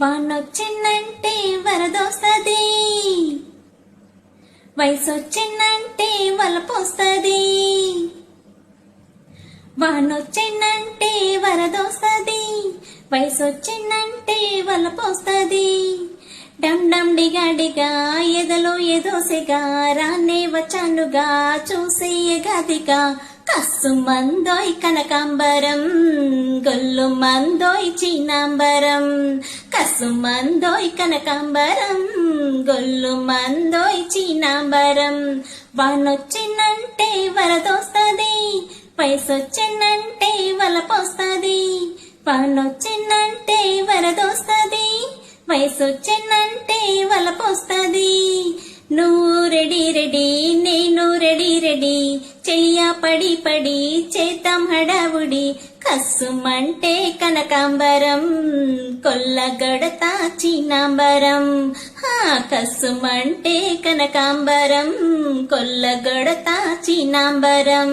వానొచ్చిందంటే వరదొస్తుంది. వయసొచ్చిందంటే వలపొస్తుంది. వానొచ్చిందంటే వరదొస్తుంది. వయసొచ్చిందంటే వలపొస్తుంది. డమ్ డమ్ డిగా డిగా ఎదలో ఎదోసెగా రానే వచ్చానుగా చూసే గదిగా కస్సు మందోయ్ కనకాంబరం గొల్లు మందోయ్ చీనాంబరం కస్సు మందోయ్ కనకాంబరం గొల్లు మందోయ్ చీనాంబరం వానొచ్చిందంటే వరదొస్తది వయసొచ్చిందంటే వలపొస్తది. వానొచ్చిందంటే వరదొస్తది వయసొచ్చిందంటే వలపొస్తుంది. నువ్వు రెడీ రెడీ రెడీ రెడీ చెయ్య పడి పడి చేతం హడావుడి. కస్సుమంటే కనకాంబరం కొల్లగడత చిన్నాంబరం హా కస్సుమంటే కనకాంబరం కొల్లగడత చిన్నాంబరం